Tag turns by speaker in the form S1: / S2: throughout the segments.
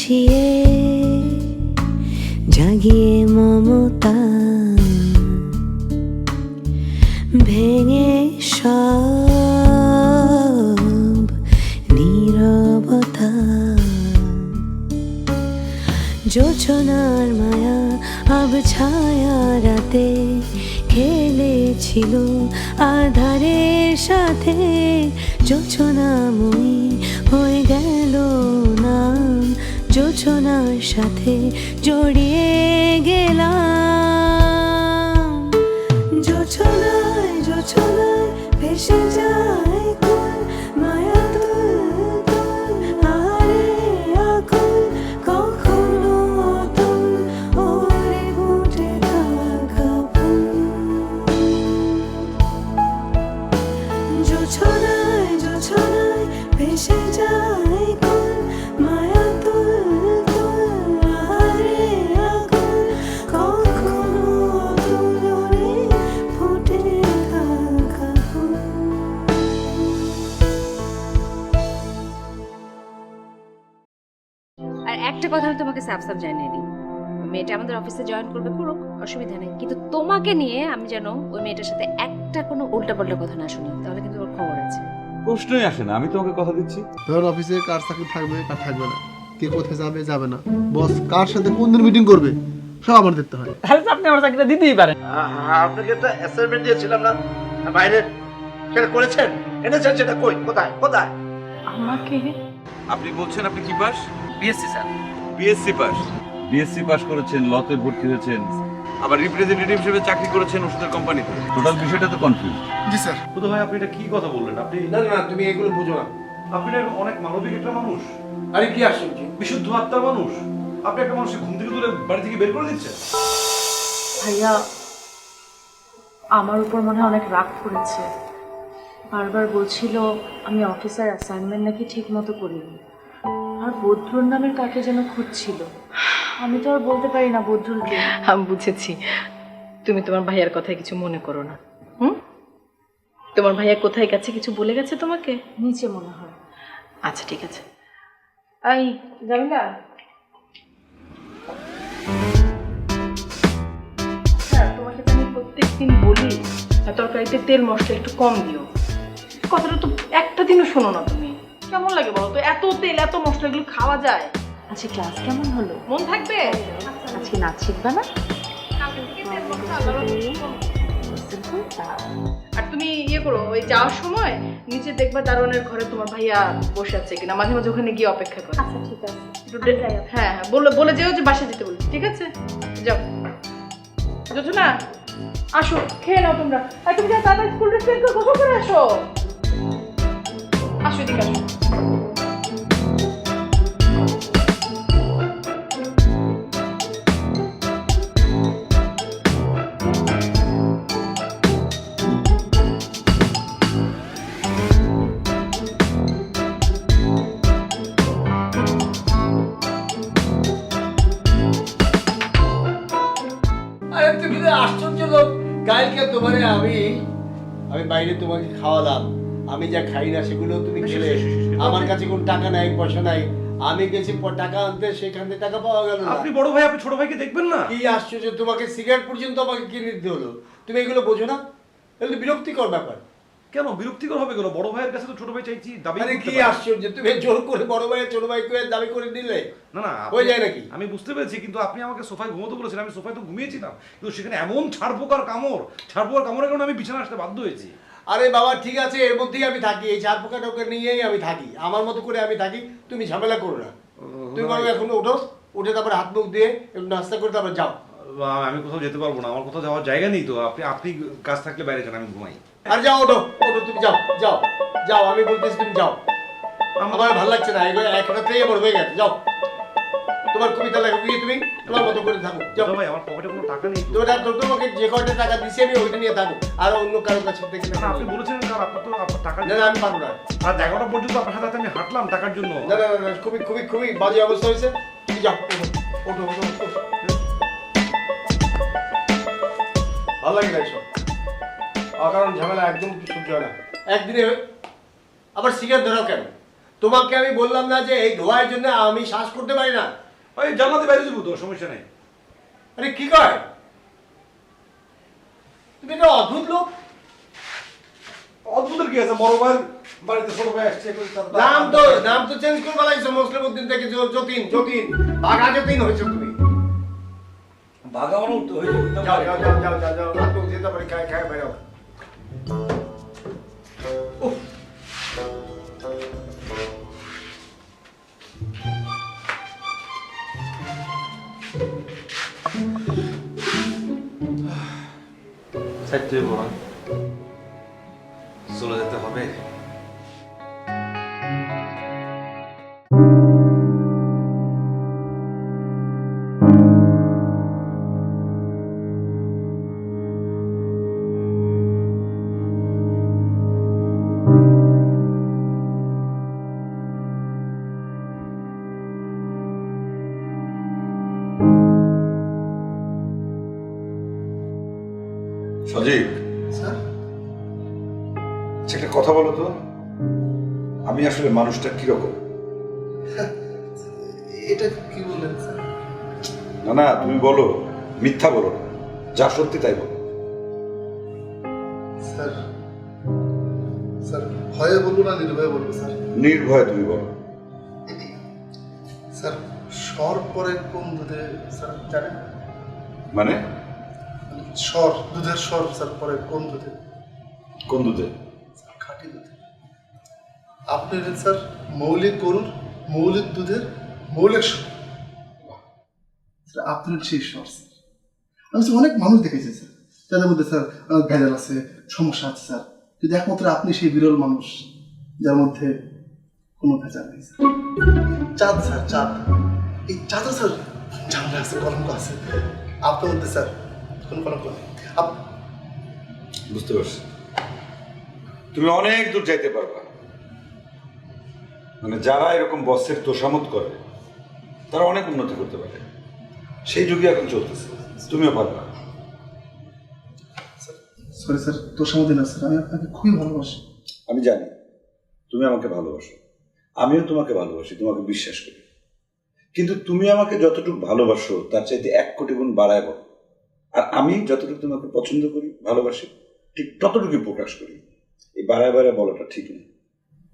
S1: মিশিয়ে জাগিয়ে মমতা ভেঙে সব নীরবতা। যোচনার মায়া আব ছায়া রাতে খেলেছিল আধারের সাথে। যোচনাময়ী হয়ে গেল যোচনার সাথে জড়িয়ে গেলাম। যোচনায় যোচনায় ভেসে যায়
S2: একটা কথা আমি তোমাকে সাফ সাফ জানিয়ে দিই। মেয়েটা আমাদের অফিসে জয়েন করবে করুক অসুবিধা নেই। কিন্তু তোমাকে নিয়ে আমি যেন ওই মেয়েটার সাথে একটা কোনো উল্টাপাল্টা কথা না শুনি তাহলে কিন্তু ওর খবর আছে।
S3: প্রশ্নই আসে না আমি তোমাকে কথা দিচ্ছি।
S4: ধরুন অফিসে কার চাকরি থাকবে কার থাকবে না কে কোথায় যাবে যাবে না। বস কার সাথে কোন দিন মিটিং করবে সব আমার দেখতে হয়।
S5: তাহলে আপনি আমার চাকরিটা দিতেই পারেন।
S6: আপনাকে একটা অ্যাসাইনমেন্ট দিয়েছিলাম না? বাইরে সেটা করেছেন? এনেছেন সেটা কই? কোথায়? কোথায়?
S5: আমাকে
S3: আপনি বলছেন আপনি কি pass
S5: BSc sir
S3: BSc pass BSc pass করেছেন লতে ভর্তি হয়েছেন। আবার রিপ্রেজেন্টেটিভ হিসেবে চাকরি করেছেন ওষুধের কোম্পানিতে টোটাল বিষয়টা তো কনফিউজ
S4: জি স্যার
S7: বুধ ভাই আপনি এটা কি কথা বললেন? আপনি
S6: না না তুমি এগুলো বুঝো না।
S7: আপনি অনেক মানবিক একটা মানুষ।
S6: আরে কি আশ্চর্য।
S7: বিশুদ্ধ আত্মার মানুষ। আপনি একটা মানুষকে ঘুম থেকে তুলে বাড়ি থেকে বের করে দিচ্ছেন?
S8: ভাইয়া আমার উপর মনে হয় অনেক রাগ করেছে। বারবার বলছিল আমি অফিসার অ্যাসাইনমেন্ট নাকি ঠিক মতো করিনি। আর বদ্রুর নামের কাকে যেন খুঁজছিল? আমি তো আর বলতে পারি না বদ্রুলকে
S9: আমি বুঝেছি। তুমি তোমার ভাইয়ার কথায় কিছু মনে করো না। হুম? তোমার ভাইয়া কোথায় গেছে কিছু বলে গেছে তোমাকে?
S8: নিচে মনে হয়।
S9: আচ্ছা ঠিক আছে। আই জামিলা। তোমাকে তো আমি প্রত্যেকদিন বলি তরকারিতে তেল মশলা একটু কম দিও। কথাটা তো একটা দিনও শোনো না তুমি। কেমন লাগে বলো তো? এত তেল এত মশলা এগুলো খাওয়া যায়?
S8: আচ্ছা ক্লাস কেমন হলো?
S9: মন থাকবে?
S8: আজকে নাচ শিখবে না?
S9: আর তুমি ইয়ে করো ওই যাওয়ার সময় নিচে দেখবা দারোয়ানের ঘরে তোমার ভাইয়া বসে আছে কিনা মাঝে মাঝে ওখানে গিয়ে অপেক্ষা করো।
S8: আচ্ছা ঠিক আছে।
S9: হ্যাঁ হ্যাঁ বলে বলে যেও যে বাসা যেতে বলছি ঠিক আছে? যাও। না আসো খেয়ে নাও তোমরা। আর তুমি যা তাড়াতাড়ি স্কুল ড্রেস করে আসো। আসো এদিকে আসো।
S6: আশ্চর্য লোক। কালকে তোমারে আমি আমি বাইরে তোমাকে খাওয়ালাম। আমি যা খাই না সেগুলো তুমি খেলে। আমার কাছে কোনো টাকা নাই পয়সা নাই। আমি গেছি টাকা আনতে সেখান থেকে টাকা পাওয়া গেল
S7: আপনি বড় ভাই আপনি ছোট ভাইকে দেখবেন না?
S6: কি আশ্চর্য তোমাকে সিগারেট পর্যন্ত আমাকে কিনে দিতে হলো। তুমি এগুলো বোঝো না। এগুলো বিরক্তিকর ব্যাপার।
S7: কেন? বিরক্তিকর হবে কেন? বড় ভাইয়ের কাছে তো ছোট ভাই চাইছি দাবি
S6: আরে কি আশ্চর্য তুমি জোর করে বড় ভাই ছোট ভাই করে দাবি করে নিলে।
S7: না না
S6: হয়ে যায় নাকি?
S7: আমি বুঝতে পেরেছি কিন্তু আপনি আমাকে সোফায় ঘুমোতে বলেছেন আমি সোফায় তো ঘুমিয়েছিলাম। কিন্তু সেখানে এমন ছাড় পোকার কামড় ছাড় পোকার কামড়ের কারণে আমি বিছানা আসতে বাধ্য হয়েছি।
S6: আরে বাবা ঠিক আছে এর মধ্যেই আমি থাকি। এই চার পোকা টোকা নিয়েই আমি থাকি। আমার মতো করে আমি থাকি তুমি ঝামেলা করো না। তুমি বরং এখন ওঠো উঠে তারপরে হাত মুখ দিয়ে একটু নাস্তা করে তারপর যাও।
S7: আমি কোথাও যেতে পারব না আমার কোথাও যাওয়ার জায়গা নেই তো। আপনি আপনি কাজ থাকলে বাইরে যান আমি ঘুমাই।
S6: আর যাও ওঠো ওঠো তুমি যাও যাও যাও আমি বলতেছি তুমি যাও। আমার ভালো লাগছে না এগুলো এক রাত্রেই আমার হয়ে গেছে যাও। তোমার কবিতা লেখো। গিয়ে তুমি? তোমার মতো করে থাকো। যাও।
S7: ভাই আমার পকেটে কোনো টাকা নেই। তো।
S6: তোমার তো তোমাকে যে কয়টা টাকা দিছি আমি ওইটা নিয়ে থাকো। আর অন্য কারোর কাছে দেখি
S7: না, আপনি বলেছিলেন কার? আপনার তো আপনার টাকা
S6: না আমি পারব না।
S7: রাত এগারোটা পর্যন্ত আপনার সাথে আমি হাঁটলাম টাকার জন্য।
S6: না না না, খুবই খুবই খুবই বাজে অবস্থা হয়েছে। তুমি যাও ওঠো ওঠো ওঠো ওঠো। ভালো লাগে না এসব অকারণ ঝামেলা একদম সহ্য হয় না। একদিনে আবার সিগারেট ধরাও কেন?
S10: তোমাকে আমি বললাম না যে এই ধোঁয়ার জন্য আমি শ্বাস করতে পারি না।
S7: ওই জানাতে বাইরে যাব তো সমস্যা নেই।
S10: আরে কি কয়? তুমি একটা অদ্ভুত লোক।
S7: অদ্ভুতের কি আছে? বড় ভাইয়ের বাড়িতে ছোট ভাই আসছে
S10: নাম তো নাম তো চেঞ্জ করে বলাইছো মুসলিম উদ্দিন থেকে যতীন যতীন বাঘা যতীন হয়েছো তুমি।
S7: বাগাবানো উঠতে হয়ে যাবে
S10: যাও যাও যাও যাও যাও যাও খায় খায় বেরো উফ।
S7: চারটে বড় চলে যেতে হবে
S3: মানুষটা কীরকম?
S4: এটা কি বললেন
S3: না না তুমি বলো মিথ্যা বলো যা সত্যি তাই বলো।
S4: স্যার স্যার ভয়ে বলব না নির্ভয়ে বলব স্যার?
S3: নির্ভয়ে তুমি বলো।
S4: স্যার স্বর পরে কোন দুধে স্যার জানেন?
S3: মানে?
S4: স্বর দুধের স্বর স্যার পরে কোন দুধে?
S3: কোন দুধে?
S4: আপনি হলেন স্যার মৌলিক গরুর, মৌলিক দুধের মৌলিক স্যার আপনি সেই স্যার। আমি স্যার অনেক মানুষ দেখেছি, স্যার। তাদের মধ্যে, স্যার, অনেক ভেজাল আছে, সমস্যা আছে, স্যার। কিন্তু একমাত্র আপনি সেই বিরল মানুষ, যার মধ্যে কোনো ভেজাল নেই, স্যার। চাঁদ স্যার, চাঁদ। এই চাঁদও, স্যার, ঝামেলা আছে, কলঙ্ক আছে। আপনার মধ্যে, স্যার, কোনো কলঙ্ক নেই।
S3: বুঝতে পারছি। তুমি অনেক দূর যাইতে পারবা। মানে যারা এরকম বসের তোষামত করে তারা অনেক উন্নতি করতে পারে। সেই যুগে এখন চলতেছে। তুমিও পারবা।
S4: সরি স্যার সমাধি না স্যার আমি আপনাকে খুবই ভালোবাসি।
S3: আমি জানি। তুমি আমাকে ভালোবাসো। আমিও তোমাকে ভালোবাসি তোমাকে বিশ্বাস করি। কিন্তু তুমি আমাকে যতটুকু ভালোবাসো তার চাইতে এক কোটি গুণ বাড়ায় বলো। আর আমি যতটুকু তোমাকে পছন্দ করি ভালোবাসি ঠিক ততটুকুই প্রকাশ করি। এই বাড়ায় বাড়ায় বলাটা ঠিক না।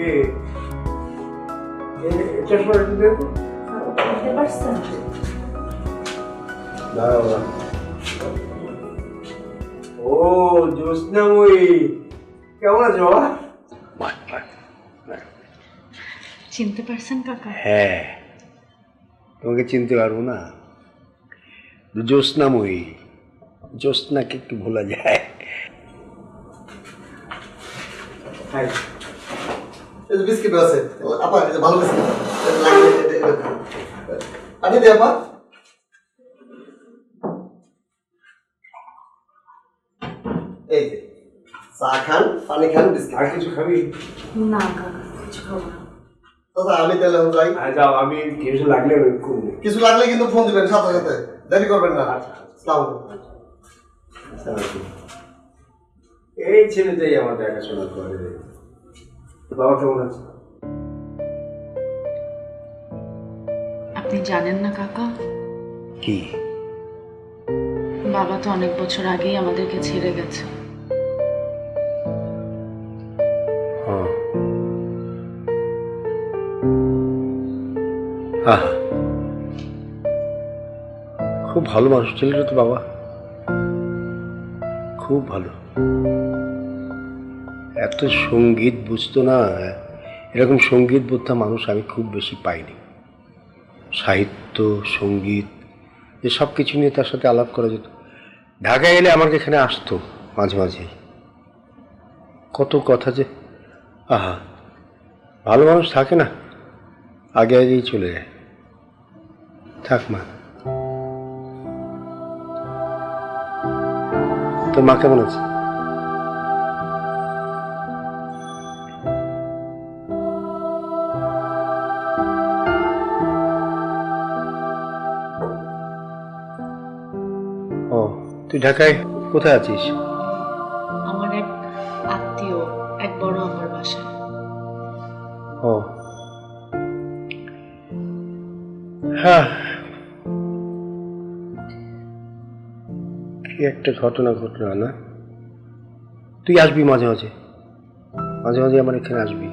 S11: কে? চশমা দাঁড়াও না। ও জ্যোৎস্নাময়ী। কেমন আছো
S8: চিনতে পারছেন কাকা?
S10: হ্যাঁ। তোমাকে চিনতে পারব না? জ্যোৎস্নাময়ী। জ্যোৎস্নাকে একটু ভোলা যায়।
S11: এই যে বিস্কিট আছে। আপা যে ভালো বিস্কিট। এটা- এটা- এটা। আনি দে আপা। এই যে চা খান পানি খান বিস্কিট।
S10: আর কিছু খাবি?
S8: না কাকা কিছু খাব না।
S11: দাদা আমি তাহলে যাই।
S10: যাও আমি কিছু লাগলে
S11: কিছু লাগলে কিন্তু ফোন দিবেন সাথে সাথে। দেরি করবেন না। আসসালামু আলাইকুম।
S10: এই ছেলেটাই আমার দেখাশোনা করে। বাবা কেমন আছে
S8: আপনি জানেন না কাকা?
S10: কি?
S8: বাবা তো অনেক বছর আগেই আমাদেরকে ছেড়ে গেছে।
S10: হ্যাঁ। আহা। খুব ভালো মানুষ ছিল তো বাবা। খুব ভালো। এত সংগীত বুঝতো না, এরকম সংগীত বোদ্ধা মানুষ আমি খুব বেশি পাইনি। সাহিত্য, সংগীত,
S6: যে সব কিছু নিয়ে তার সাথে আলাপ করা যেত। ঢাকায় এলে আমাকে এখানে আসতো মাঝে মাঝে। কত কথা যে, আহা, ভালো মানুষ থাকে না, আগে আগেই চলে যায়। থাক মা। তোর মা কেমন আছে? ও তুই ঢাকায় কোথায় আছিস?
S8: আমার এক আত্মীয় এক বড় আমার বাসায়।
S6: ও। হ্যাঁ। কি একটা ঘটনা ঘটনা না তুই আসবি মাঝে মাঝে? মাঝে মাঝে আমার এখানে আসবি।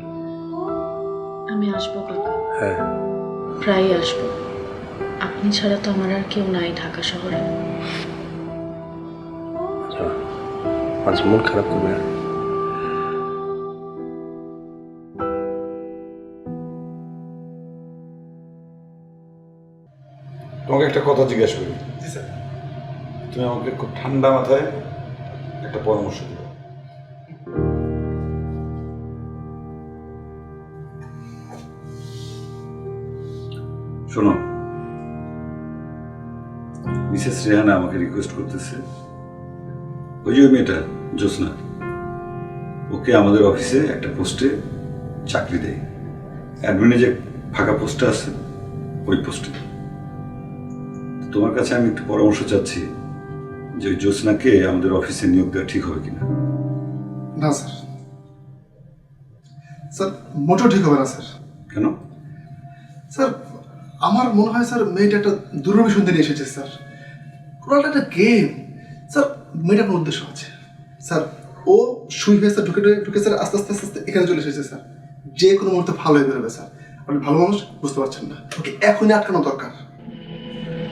S8: আমি আসব কাকা।
S6: হ্যাঁ।
S8: প্রায়ই আসব। আপনি ছাড়া তো আমার আর কেউ নাই ঢাকা শহরে।
S6: মাঝে মন খারাপ করবে না।
S3: তোমাকে একটা কথা জিজ্ঞেস করি। তুমি আমাকে খুব ঠান্ডা মাথায় একটা পরামর্শ দিও শোনো মিসেস রেহানা আমাকে রিকোয়েস্ট করতেছে। ওই যে ওই মেয়েটা জ্যোৎস্না ওকে আমাদের অফিসে একটা পোস্টে চাকরি দেয় অ্যাডমিনে যে ফাঁকা পোস্টটা আছে ওই পোস্টে। তোমার কাছে আমি একটু পরামর্শ চাচ্ছি যে ওই জ্যোৎস্নাকে আমাদের অফিসে নিয়োগ দেওয়া ঠিক হবে কিনা।
S4: না স্যার। স্যার মোটেও ঠিক হবে না স্যার।
S3: কেন?
S4: স্যার আমার মনে হয় স্যার মেয়েটা একটা দুর্বী সন্ধে নিয়ে এসেছে স্যার। পুরোটা একটা গেম স্যার মেয়েটার কোনো উদ্দেশ্য আছে। স্যার, ও সুই হয়ে স্যার ঢুকে ঢুকে- স্যার আস্তে আস্তে আস্তে আস্তে এখানে চলে এসেছে স্যার। যে কোনো মুহূর্তে ভালো হয়ে বেরোবে স্যার। আপনি ভালো মানুষ, বুঝতে পারছেন না। ওকে, এখনই আটকানো দরকার।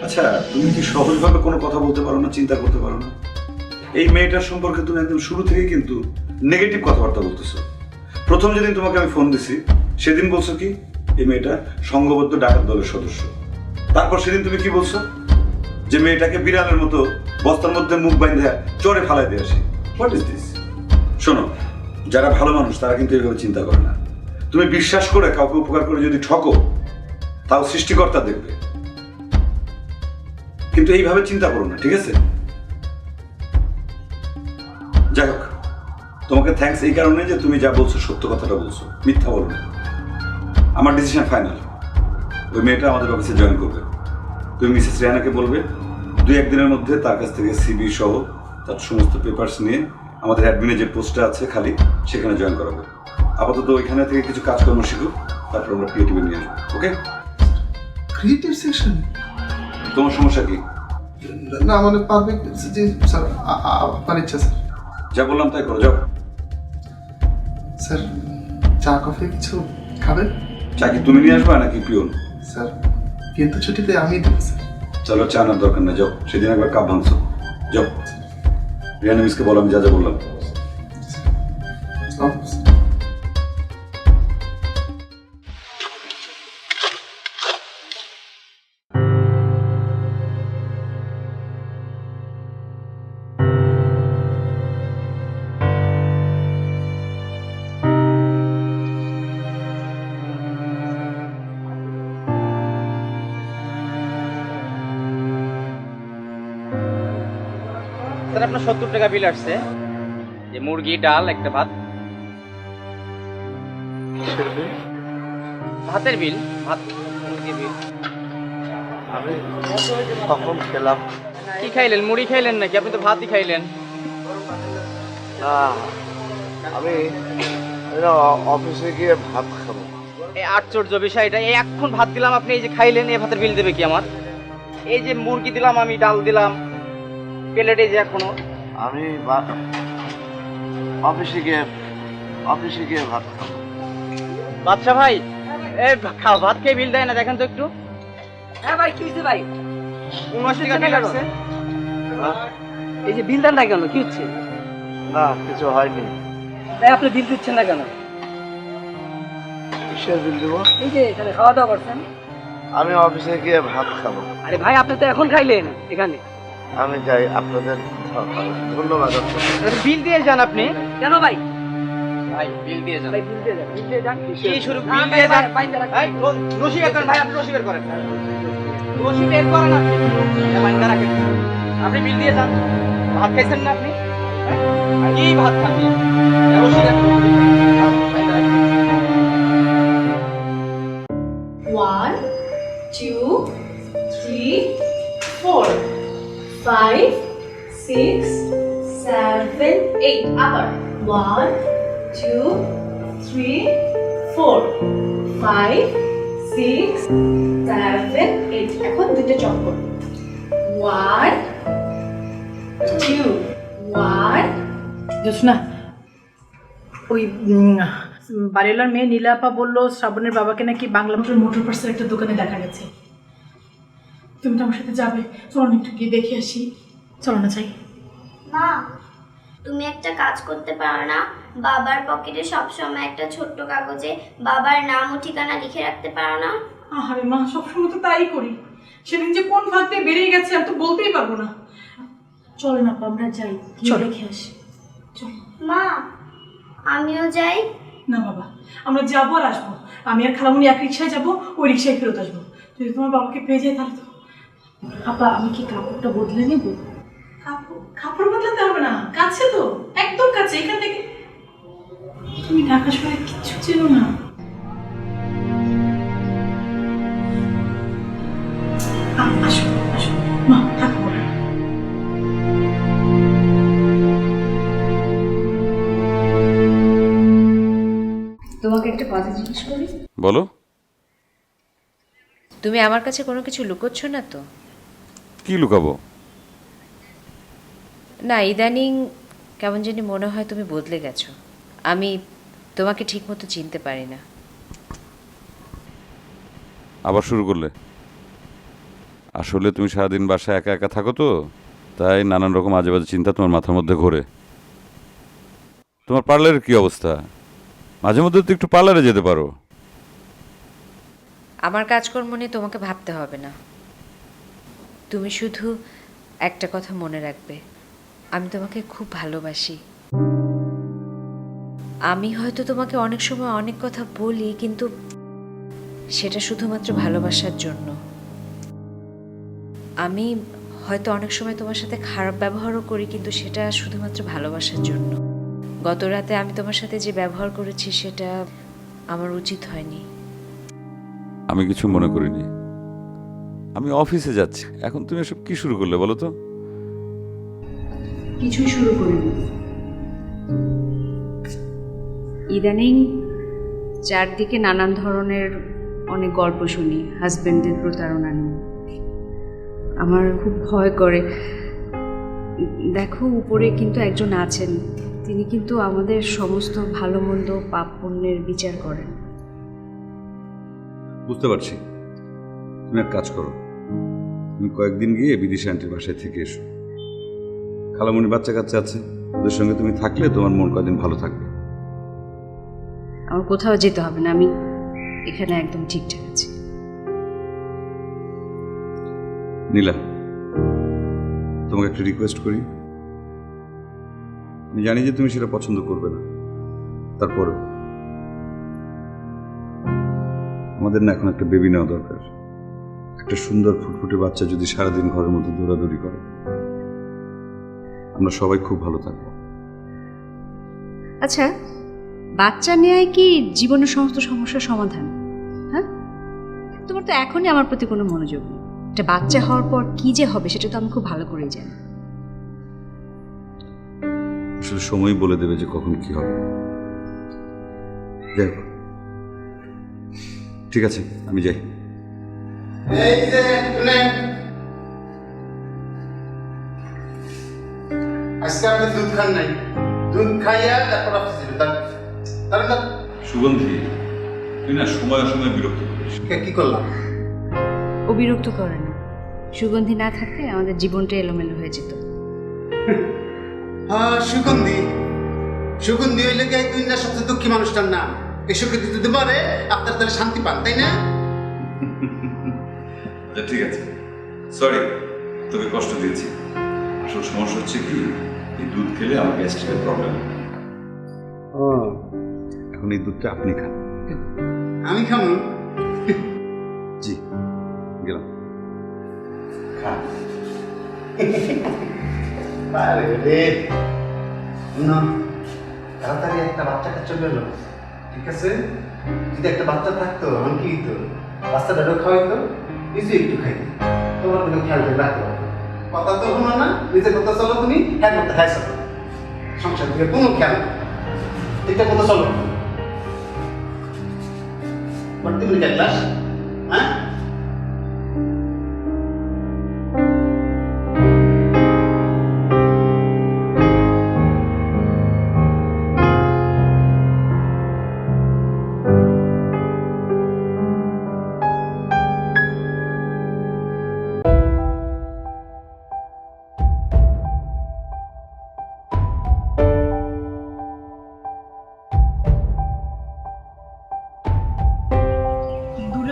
S3: আচ্ছা তুমি কি সহজভাবে কোনো কথা বলতে পারো না, চিন্তা করতে পারো না? এই মেয়েটার সম্পর্কে তুমি একদম শুরু থেকে কিন্তু নেগেটিভ কথাবার্তা বলতেছো। প্রথম যেদিন তোমাকে আমি ফোন দিছি, সেদিন বলছো কি, এই মেয়েটা সংঘবদ্ধ ডাকাত দলের সদস্য। তারপর সেদিন তুমি কি বলছো? যে মেয়েটাকে বিড়ালের মতো বস্তার মধ্যে মুখ বাইন্ধে চরে ফালাই দিয়ে আসি। হোয়াট ইজ দিস শোনো, যারা ভালো মানুষ, তারা কিন্তু এইভাবে চিন্তা করে না। তুমি বিশ্বাস করে, কাউকে উপকার করে যদি ঠকো, তাও সৃষ্টিকর্তা দেখবে। কিন্তু এইভাবে চিন্তা করো না, ঠিক আছে? যাই হোক, তোমাকে থ্যাঙ্কস এই কারণে যে তুমি যা বলছো, সত্য কথাটা বলছো, মিথ্যা বলো না। আমার ডিসিশন ফাইনাল ওই মেয়েটা আমাদের অফিসে জয়েন করবে। তুমি মিসেস রেহানাকে বলবে দুই একদিনের মধ্যে তার কাছ থেকে সিবি সহ তার সমস্ত পেপারস নিয়ে আমাদের অ্যাডমিনে যে পোস্টটা আছে খালি সেখানে জয়েন করাবে। আপাতত ওইখানে থেকে কিছু কাজকর্ম শিখুক তারপর আমরা ক্রিয়েটিভে নিয়ে আসব ওকে
S4: ক্রিয়েটিভ সেকশন
S3: তোমার সমস্যা কি?
S4: না মানে পারবে জি স্যার আপনার ইচ্ছা স্যার।
S3: যা বললাম তাই করো যাও।
S4: স্যার চা কফি কিছু খাবেন
S3: চা কি তুমি নিয়ে আসবে নাকি পিওন
S4: স্যার কিন্তু ছুটিতে আমি দেবো স্যার।
S3: চলো চা আনার দরকার না যাও। সেদিন একবার কাপ ভাঙছো। যাও। রিয়ান মিসকে বলো আমি যা যা বললাম।
S5: সত্তর টাকা বিল আসছে। যে মুরগি ডাল একটা ভাত। ভাতের বিল ভাত মুরগির বিল
S12: আমি খেলাম।
S5: কি খাইলেন? মুড়ি খাইলেন নাকি? আপনি তো ভাতই খাইলেন।
S12: না আমি অফিসে গিয়ে ভাত খাব।
S5: এই আশ্চর্য বিষয় এটা। এই এখন ভাত দিলাম আপনি এই যে খাইলেন এই ভাতের বিল দেবে কি আমার? এই যে মুরগি দিলাম আমি ডাল দিলাম। প্লেটে যে এখনও
S12: আমি অফিসে গিয়ে অফিসে গিয়ে ভাত খাব।
S5: বাচ্চা ভাই এই খাও ভাত খেয়ে বিল দেয় না দেখেন তো একটু।
S13: হ্যাঁ ভাই কি হয়েছে ভাই?
S5: উনআশি টাকা বিল
S12: হ্যাঁ?
S13: এই যে বিল দেন না কেন কি হচ্ছে?
S12: না কিছু হয়নি।
S13: তাই আপনি বিল দিচ্ছেন না কেন?
S12: কিসের বিল দেবো?
S13: এই যে এখানে খাওয়া দাওয়া করছেন।
S12: আমি অফিসে গিয়ে ভাত খাব।
S13: আরে ভাই আপনি তো এখন খাইলেন এখানে।
S12: আমি যাই আপনাদের ধন্যবাদ
S5: বিল দিয়ে যান আপনি।
S13: কেন ভাই?
S5: ভাই বিল দিয়ে যান।
S13: ভাই বিল দিয়ে যান। বিল দিয়ে যান
S5: কি? শুরু? বিল দিয়ে যান।
S13: ভাই, বাইন্দা রাখেন।
S5: ভাই রশি বের করেন ভাই আপনি রশি বের করেন। রশি বের করেন আপনি। বাইন্দা রাখেন আপনি বিল দিয়ে যান। ভাত খাইছেন না আপনি? হ্যাঁ? কি ভাত খান রশি রাখেন বাইন্দা রাখেন
S8: One, two, three, four, five, six, seven, eight. আবার one, two, three, four, five, six, seven, eight. এখন দুটো চক্কর one, two, one.
S9: জোৎস্না ওই বাড়িওয়ালার মেয়ে নীলাপা বলল শ্রাবণের বাবাকে নাকি বাংলা মোটর মোটর পার্সের একটা দোকানে দেখা গেছে তুমি তো আমার সাথে যাবে। চলো না একটু গিয়ে দেখে আসি। চলো না চাই
S14: মা তুমি একটা কাজ করতে পারো না। বাবার পকেটে সবসময় একটা ছোট্ট কাগজে বাবার নাম ও ঠিকানা লিখে রাখতে পারো না।
S9: আরে মা সবসময় তো তাই করি। সেদিন যে কোন ফাঁক দিয়ে বেরিয়ে গেছে আমি তো বলতেই পারব না। চলো না আমরা যাই। চলো। দেখে আসি। চলো।
S14: মা আমিও যাই।
S9: না বাবা আমরা যাব আর আসব। আমি আর খালামুনি এক রিক্সায় যাব ওই রিক্সায় ফেরত আসব। যদি তোমার বাবাকে পেয়ে যায় তাহলে তো আপা আমি কি কাপড়টা বদলে নেব? কাপড়? কাপড় বদলাতে হবে না। কাছে তো। একদম কাছে। এখান থেকে তুমি ঢাকা শহরে কিচ্ছু চেনো না। আসো আসো। মা থাকো
S2: তোমাকে একটা কথা জিজ্ঞেস করি?
S7: বলো।
S2: তুমি আমার কাছে কোনো কিছু লুকোচ্ছ না তো?
S7: কি লুকাবো?
S2: না ইদানিং কেমন জানি মনে হয় তুমি বদলে গেছো। আমি তোমাকে ঠিকমতো চিনতে পারি না।
S7: আবার শুরু করলে? আসলে তুমি সারাদিন বাসায় একা একা থাকো তো তাই নানান রকম আজে বাজে চিন্তা তোমার মাথার মধ্যে ঘোরে। তোমার পার্লারের কি অবস্থা? মাঝে মধ্যে তো একটু পার্লারে যেতে পারো।
S2: আমার কাজকর্ম নিয়ে তোমাকে ভাবতে হবে না। তুমি শুধু একটা কথা মনে রাখবে। আমি তোমাকে খুব ভালোবাসি। আমি হয়তো তোমাকে অনেক সময় অনেক কথা বলি, কিন্তু সেটা শুধুমাত্র ভালোবাসার জন্য। আমি হয়তো অনেক সময় তোমার সাথে খারাপ ব্যবহারও করি, কিন্তু সেটা শুধুমাত্র ভালোবাসার জন্য। গত রাতে আমি তোমার সাথে যে ব্যবহার করেছি, সেটা আমার উচিত হয়নি।
S7: আমি কিছু মনে করিনি। আমি অফিসে যাচ্ছি। এখন তুমি এসব কি শুরু করলে বলো তো?
S2: কিছুই শুরু করিনি। ইদানিং চারদিকে নানান ধরনের অনেক গল্প শুনি হাজব্যান্ডের প্রতারণা নিয়ে। আমার খুব ভয় করে। দেখো উপরে কিন্তু একজন আছেন। তিনি কিন্তু আমাদের সমস্ত ভালো মন্দ পাপ পুণ্যের বিচার করেন।
S3: বুঝতে পারছি। তুমি এক কাজ করো। তুমি কয়েকদিন গিয়ে বিদেশি আন্টির বাসায় থেকে এসো। খালামণি বাচ্চা কাচ্চা আছে ওদের সঙ্গে তুমি থাকলে তোমার মন কয়েকদিন ভালো থাকবে।
S2: আমার কোথাও যেতে হবে না আমি এখানে একদম ঠিকঠাক আছি।
S3: নীলা তোমাকে একটা রিকোয়েস্ট করি। আমি জানি যে তুমি সেটা পছন্দ করবে না। তারপরেও আমাদের না এখন একটা বেবি নেওয়া দরকার। একটা সুন্দর ফুটফুটে বাচ্চা যদি সারাদিন ঘরের মধ্যে দৌড়াদৌড়ি করে। আমরা সবাই খুব ভালো থাকব।
S2: আচ্ছা বাচ্চা নেয় কি জীবনের সমস্ত সমস্যার সমাধান? হ্যাঁ? তোমার তো এখনই আমার প্রতি কোনো মনোযোগ নেই। একটা বাচ্চা হওয়ার পর কি যে হবে সেটা তো আমি খুব ভালো করেই জানি।
S3: আসলে সময় বলে দেবে যে কখন কি হবে। যাই হোক। ঠিক আছে আমি যাই।
S4: এই যে শুনেন আজকে আপনি দুধ খান নাই। দুধ খাইয়া তারপর অফিসে যাবেন তার- তার
S3: সুগন্ধি তুই না সময় অসময় বিরক্ত করিস।
S4: কি করলাম?
S2: ও বিরক্ত করে না। সুগন্ধি না থাকলে আমাদের জীবনটা এলোমেলো হয়ে যেত।
S4: হ্যাঁ সুগন্ধি। সুগন্ধি হইলে কি সবচেয়ে দুঃখী মানুষটার নাম? এই সুগন্ধি যদি পারে? আপনার তাহলে শান্তি পান তাই না?
S3: আচ্ছা ঠিক আছে। সরি তোকে কষ্ট দিয়েছি। আসল সমস্যা হচ্ছে কি এই দুধ খেলে আমার গ্যাস্ট্রিকের প্রবলেম এখন এই দুধটা আপনি খান।
S10: আমি খাব?
S3: জি গেলাম।
S15: তাড়াতাড়ি একটা বাচ্চা কাচ্চা পেল ঠিক আছে? যদি একটা বাচ্চা থাকতো আমি কি দিত? বাচ্চাটারও খাওয়াইতো? কিছু একটু খাই। তোমার কোনো খেয়াল রাখতে পারতো কথা তো শোনো না নিজে কথা চলো তুমি হ্যাঁ করতে খাই চলো। সংসার থেকে কোনো খেয়াল। ঠিকঠাক কথা চলো। বাট তুমি ক্লাস হ্যাঁ?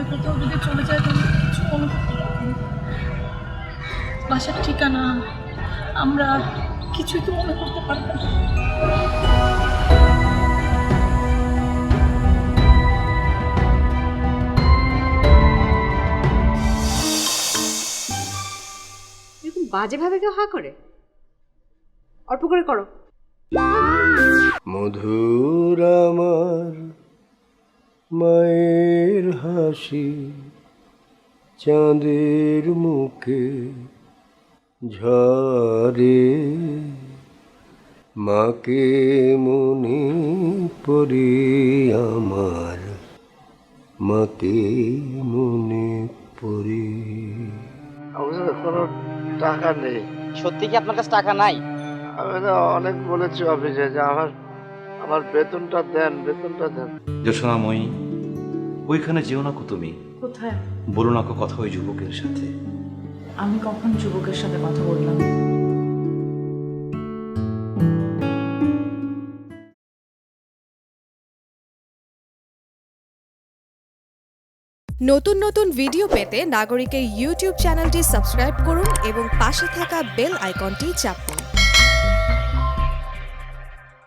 S9: দূরে কোথাও যদি চলে যায় তাহলে কিছু। বাসার ঠিকানা আমরা কিছুই তো মনে করতে পারব না।
S2: এরকম বাজেভাবে কেউ হা করে? অল্প করে করো।
S10: মধুর আমার মায়ের হাসি চাঁদের মুখে ঝরে। মাকে মনে পড়ে আমার মাকে মনে পড়ে। কোনো টাকা নেই।
S5: সত্যি কি আপনার কাছে টাকা নাই?
S10: আমি তো অনেক বলেছি অফিসে যে আমার আমার বেতনটা দেন বেতনটা দেন।
S16: জোসনাময়ী ওইখানে যেও না কো তুমি?
S8: কোথায়?
S16: বলো না কো কথা ওই যুবকের সাথে।
S8: আমি কখন যুবকের সাথে কথা বললাম?
S17: নতুন নতুন ভিডিও পেতে নাগরিকের ইউটিউব চ্যানেলটি সাবস্ক্রাইব করুন এবং পাশে থাকা বেল আইকনটি চাপুন।